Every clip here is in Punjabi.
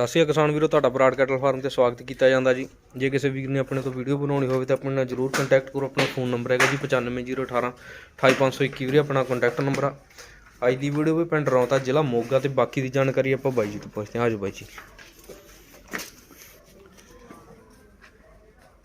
ਸਤਿ ਸ਼੍ਰੀ ਅਕਾਲ ਕਿਸਾਨ ਵੀਰੋ ਤੁਹਾਡਾ ਬਰਾਡ ਕੈਟਲ ਫਾਰਮ ਤੇ ਸਵਾਗਤ ਕੀਤਾ ਜਾਂਦਾ ਜੀ। ਜੇ ਕਿਸੇ ਵੀਰ ਨੇ ਆਪਣੇ ਤੋਂ ਵੀਡੀਓ ਬਣਾਉਣੀ ਹੋਵੇ ਤਾਂ ਆਪਣੇ ਨਾਲ ਜਰੂਰ ਕੰਟੈਕਟ ਕਰੋ। ਆਪਣਾ ਫੋਨ ਨੰਬਰ ਹੈਗਾ ਜੀ 95018 28521 ਵੀਰੇ ਆਪਣਾ ਕੰਟੈਕਟ ਨੰਬਰ ਆ। ਅੱਜ ਦੀ ਵੀਡੀਓ ਵੀ ਪਿੰਡ ਰੌਂਤਾ ਜ਼ਿਲ੍ਹਾ ਮੋਗਾ ਤੇ ਬਾਕੀ ਦੀ ਜਾਣਕਾਰੀ ਆਪਾਂ ਬਾਈ ਜੀ ਤੋਂ ਪੁੱਛਦੇ ਹਾਂ। ਆਜੋ ਬਾਈ ਜੀ।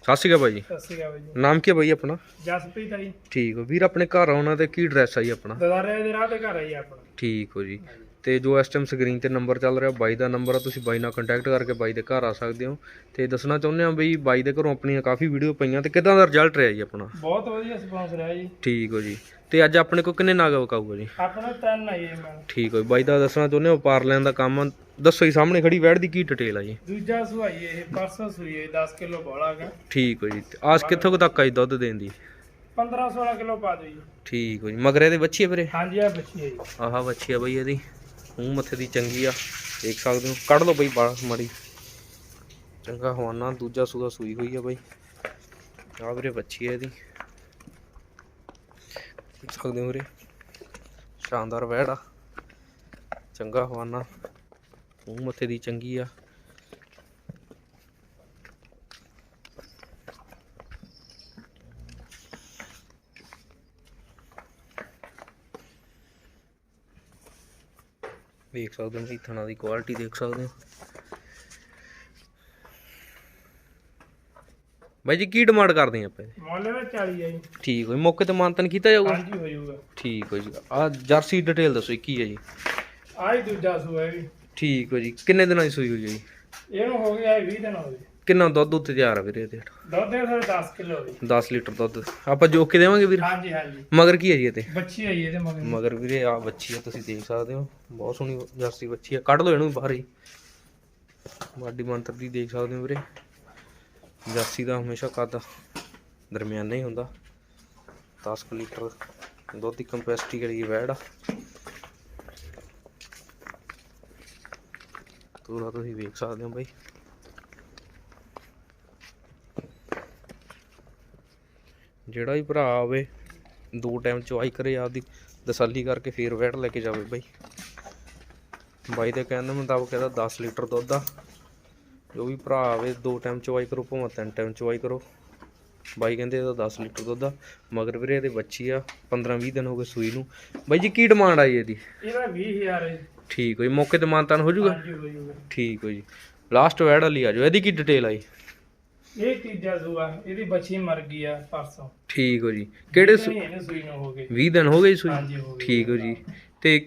ਸਤਿ ਸ਼੍ਰੀ ਅਕਾਲ ਬਾਈ ਜੀ। ਸਤਿ ਸ਼੍ਰੀ ਅਕਾਲ ਜੀ। ਨਾਮ ਕੀ ਹੈ ਬਾਈ ਆਪਣਾ? ਜਸਪ੍ਰੀਤ ਆ ਜੀ। ਠੀਕ ਹੋ। ਵੀਰ ਆਪਣੇ ਘਰ ਆਉਣਾ ਤੇ ਕੀ ਐਡਰੈਸ ਆ ਜੀ ਆਪਣਾ? ਦਦਾਰੇ ਦੇ ਰਾਹ ਤੇ ਘਰ ਜੀ ਆਪਣਾ। ਠੀਕ ਹੋ ਜੀ। ਤੇ ਜੋ ਇਸ ਟਾਈਮ ਸਕਰੀਨ ਤੇ ਨੰਬਰ ਚੱਲ ਰਿਹਾ ਬਾਈ ਦਾ ਨੰਬਰ ਆ ਤੁਸੀਂ ਬਾਈ ਨਾਲ ਕੰਟੈਕਟ ਕਰਕੇ ਬਾਈ ਦੇ ਘਰ ਆ ਸਕਦੇ ਹੋ। ਤੇ ਦੱਸਣਾ ਚਾਹੁੰਦੇ ਆ ਬਈ ਬਾਈ ਦੇ ਘਰੋਂ ਆਪਣੀਆਂ ਕਾਫੀ ਵੀਡੀਓ ਪਈਆਂ ਤੇ ਕਿਦਾਂ ਦਾ ਰਿਜ਼ਲਟ ਰਿਹਾ ਜੀ ਆਪਣਾ? ਬਹੁਤ ਵਧੀਆ ਸਪੌਂਸ ਰਿਹਾ ਜੀ। ਠੀਕ ਹੋ ਜੀ। ਤੇ ਅੱਜ ਆਪਣੇ ਕੋਲ ਕਿੰਨੇ ਨਾਗ ਵਕਾਊਗਾ ਜੀ? ਆਪਣਾ ਤਿੰਨ ਆ ਜੀ ਮੈਂ। ਠੀਕ ਹੋ ਜੀ। ਬਾਈ ਦਾ ਦੱਸਣਾ ਚਾਹੁੰਦੇ ਹੋ ਪਾਰ ਲੈਣ ਦਾ ਕੰਮ। ਦੱਸੋ ਜੀ ਸਾਹਮਣੇ ਖੜੀ ਵੈੜ ਦੀ ਕੀ ਡਿਟੇਲ ਆ ਜੀ? ਦੂਜਾ ਸੁਹਾਈ ਇਹ ਪਰਸੋਂ ਸੂਈ ਹੈ 10 ਕਿਲੋ ਬੋਲਾ ਹੈਗਾ। ਠੀਕ ਹੋ ਜੀ। ਆਸ ਕਿੱਥੋਂ ਕੁ ਤੱਕ ਆ ਜੀ ਦੁੱਧ ਦੇਣ ਦੀ? 15 16 ਕਿਲੋ ਪਾ ਦਿਓ ਜੀ। ਠੀਕ ਹੋ ਜੀ। ਮਗਰ ਇਹਦੇ ਬੱਚੀ ਆ ਵੀਰੇ? ਹਾਂਜੀ ਆ ਬੱਚੀ ਹੈ ਜੀ। ਆਹ ਬੱਚੀ ਆ ਬਈ ਇਹਦੀ। ਮੂੰਹ ਮੱਥੇ ਦੀ ਚੰਗੀ ਆ, ਦੇਖ ਸਕਦੇ ਹੋ। ਕੱਢ ਲਓ ਬਈ ਬਾਲ ਮੜੀ। ਚੰਗਾ ਹਵਾਨਾ, ਦੂਜਾ ਸੂਆ ਸੂਈ ਹੋਈ ਆ ਬਈ। ਆ ਵੀਰੇ ਬੱਚੀ ਹੈ ਇਹਦੀ। ਦੇਖ ਸਕਦੇ ਹੋ ਵੀਰੇ। ਸ਼ਾਨਦਾਰ ਵੈੜ ਆ। ਚੰਗਾ ਹਵਾਨਾ। ਮੂੰਹ ਮੱਥੇ ਦੀ ਚੰਗੀ ਆ। ਦੇਖ ਸਕਦੇ ਹੋ ਥਣਾ ਦੀ ਕੁਆਲਿਟੀ ਦੇਖ ਸਕਦੇ ਹੋ। ਬਾਈ ਜੀ ਕੀ ਡਿਮਾਂਡ ਕਰਦੇ ਆ ਆਪਾਂ? ਮੁੱਲ ਦਾ 40 ਹੈ ਜੀ। ਠੀਕ ਹੋਈ ਮੌਕੇ ਤੇ ਮਾਨਤਨ ਕੀਤਾ ਜਾਊਗਾ ਹਾਂਜੀ ਹੋ ਜਾਊਗਾ। ਠੀਕ ਹੋ ਜੀ ਆ ਜਰਸੀ ਡਿਟੇਲ ਦੱਸੋ ਕੀ ਹੈ ਜੀ। ਆ ਹੀ ਦੂਜਾ ਸੂਆ ਹੈ ਜੀ। ਠੀਕ ਹੋ ਜੀ ਕਿੰਨੇ ਦਿਨਾਂ ਦੀ ਸੂਈ ਹੈ ਜੀ? ਇਹਨੂੰ ਹੋ ਗਿਆ 20 ਦਿਨ ਹੋ ਗਏ। ਕਿੰਨਾ ਦੁੱਧ ਉੱਤੇ ਤਿਆਰ ਆ ਵੀਰੇ ਇਹਦੇ? ਦੁੱਧ ਦੇ ਫਿਰ 10 ਕਿਲੋ ਜੀ 10 ਲੀਟਰ ਦੁੱਧ। ਆਪਾਂ ਜੋਕ ਕੇ ਦੇਵਾਂਗੇ ਵੀਰ? ਹਾਂਜੀ ਹਾਂਜੀ। ਮਗਰ ਕੀ ਹੈ ਜੀ ਇਹ ਤੇ ਬੱਚੀ ਆਈ ਇਹਦੇ ਮਗਰ। ਮਗਰ ਵੀਰੇ ਆ ਬੱਚੀ ਆ ਤੁਸੀਂ ਦੇਖ ਸਕਦੇ ਹੋ। ਬਹੁਤ ਸੋਹਣੀ ਜਰਸੀ ਬੱਚੀ ਆ। ਕੱਢ ਲਓ ਇਹਨੂੰ ਬਾਹਰ ਹੀ। ਬਾਡੀ ਮੰਤਰ ਦੀ ਦੇਖ ਸਕਦੇ ਹੋ ਵੀਰੇ। ਜਰਸੀ ਦਾ ਹਮੇਸ਼ਾ ਕੱਦ ਦਰਮਿਆਨਾ ਹੀ ਹੁੰਦਾ। 10 ਕੁ ਲੀਟਰ ਦੁੱਧ ਦੀ ਕੰਪੈਸਿਟੀ ਕਰੀ ਵੈੜ ਆ। ਤੂਰਾ ਤੁਸੀਂ ਵੇਖ ਸਕਦੇ ਹੋ ਬਾਈ। ਜਿਹੜਾ ਵੀ ਭਰਾ ਆਵੇ ਦੋ ਟਾਈਮ ਚਵਾਈ ਕਰੇ ਆਪਦੀ ਤਸੱਲੀ ਕਰਕੇ ਫੇਰ ਵੈਟ ਲੈ ਕੇ ਜਾਵੇ ਬਾਈ। ਬਾਈ ਦੇ ਕਹਿਣ ਦੇ ਮੁਤਾਬਕ ਇਹਦਾ 10 ਲੀਟਰ ਦੁੱਧ ਆ। ਜੋ ਵੀ ਭਰਾ ਆਵੇ ਦੋ ਟਾਈਮ ਚਵਾਈ ਕਰੋ ਭਾਵੇਂ ਤਿੰਨ ਟਾਈਮ ਚਵਾਈ ਕਰੋ। ਬਾਈ ਕਹਿੰਦੇ ਇਹਦਾ 10 ਲੀਟਰ ਦੁੱਧ ਆ। ਮਗਰ ਵੀਰੇ ਇਹਦੇ ਬੱਚੀ ਆ 15 20 ਦਿਨ ਹੋ ਗਏ ਸੂਈ ਨੂੰ। ਬਾਈ ਜੀ ਕੀ ਡਿਮਾਂਡ ਆਈ ਇਹਦੀ? ਇਹਦਾ 20000 ਹੈ। ਠੀਕ ਹੋਈ ਮੌਕੇ ਤੇ ਮਾਨਤਾਨ ਹੋ ਜਾਊਗਾ? ਹਾਂਜੀ ਹੋ ਜਾਊਗਾ। ਠੀਕ ਹੋ ਜੀ। ਲਾਸਟ ਵੈਡ ਵਾਲੀ ਆ ਜਾਓ। ਇਹਦੀ ਕੀ ਡਿਟੇਲ ਆਈ ਇਹ ਤੀਜਾ ਸੂਆ ਇਹਦੀ ਬੱਚੀ ਮਰ ਗਈ ਆ ਪਰਸੋਂ। ਠੀਕ ਹੋ ਜੀ। ਕਿਹੜੇ ਸੂ- ਇਹਨੂੰ ਸੂਈ ਨੂੰ ਹੋ ਗਏ 20 ਦਿਨ ਹੋ ਗਏ ਜੀ ਸੂਈ ਹਾਂਜੀ ਹੋ ਗਏ ਠੀਕ ਹੋ ਜੀ। ਤੇ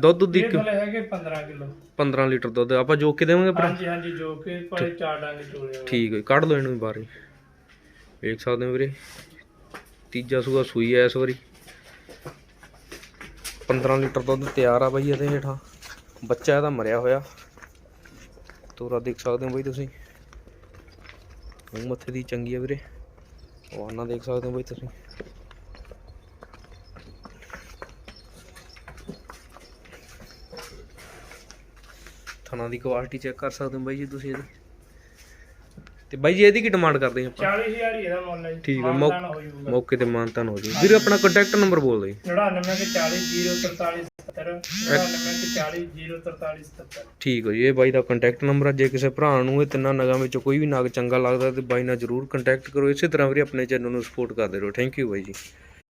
ਦੁੱਧ ਦੀ ਇਹ ਥਲੇ ਹੈਗੇ 15 ਕਿਲੋ। 15 ਲੀਟਰ ਦੁੱਧ ਆਪਾਂ ਜੋ ਕੇ ਦੇਵਾਂਗੇ ਭਰਾ ਹਾਂਜੀ ਹਾਂਜੀ ਜੋ ਕਿ ਪਾਲੇ ਚਾਰ ਡਾਂਗੇ ਚੋਲੇ ਹੋਏ। ਠੀਕ ਹੈ ਕੱਢ ਲਓ ਇਹਨੂੰ ਵੀ ਬਾਹਰ ਹੀ। ਵੇਖ ਸਕਦੇ ਹੋ ਵੀਰੇ। ਤੀਜਾ ਸੂਆ ਸੂਈ ਐ ਇਸ ਵਾਰੀ। 15 ਲੀਟਰ ਦੁੱਧ ਤਿਆਰ ਆ ਬਾਈ ਇਹਦੇ ਹੇਠਾਂ। ਬੱਚਾ ਇਹਦਾ ਮਰਿਆ ਹੋਇਆ। ਤੋਰਾ ਦੇਖ ਸਕਦੇ ਹੋ ਬਾਈ ਤੁਸੀਂ। ਮੂੰਹ ਮੱਥੇ ਦੀ ਚੰਗੀ ਆ ਵੀਰੇ। ਵਾਨਾ ਦੇਖ ਸਕਦੇ ਹੋ ਬਾਈ ਤੁਸੀਂ। ਥਣਾ ਦੀ ਕੁਆਲਿਟੀ ਚੈੱਕ ਕਰ ਸਕਦੇ ਹੋ ਬਾਈ ਜੀ ਤੁਸੀਂ ਇਹਦੀ। ਤੇ ਬਾਈ ਜੀ ਇਹਦੀ ਕੀ ਡਿਮਾਂਡ ਕਰਦੇ ਆਪਾਂ? 40000 ਹੀ ਇਹਦਾ ਮੁੱਲ ਹੈ ਜੀ। ਠੀਕ ਹੈ, ਮੌਕੇ ਤੇ ਮਾਨਤਾਨ ਹੋ ਜੀ। ਵੀਰ ਆਪਣਾ ਕੰਟੈਕਟ ਨੰਬਰ ਬੋਲ ਦਿਓ ਜੀ। 99 ਤੇ 40 043 77 99 ਤੇ 40 043 77 ਠੀਕ ਹੋ ਜੀ ਇਹ ਬਾਈ ਦਾ ਕੰਟੈਕਟ ਨੰਬਰ ਆ ਜੇ ਕਿਸੇ ਭਰਾ ਨੂੰ ਇਹ ਤਿੰਨਾਂ ਨਗਾਂ ਵਿੱਚੋਂ ਕੋਈ ਵੀ ਨਗ ਚੰਗਾ ਲੱਗਦਾ ਤੇ ਬਾਈ ਨਾਲ ਜਰੂਰ ਕੰਟੈਕਟ ਕਰੋ ਇਸੇ ਤਰ੍ਹਾਂ ਵੀਰੇ ਆਪਣੇ ਚੈਨਲ ਨੂੰ ਸਪੋਰਟ ਕਰਦੇ ਰਹੋ। ਥੈਂਕ ਯੂ ਬਾਈ ਜੀ।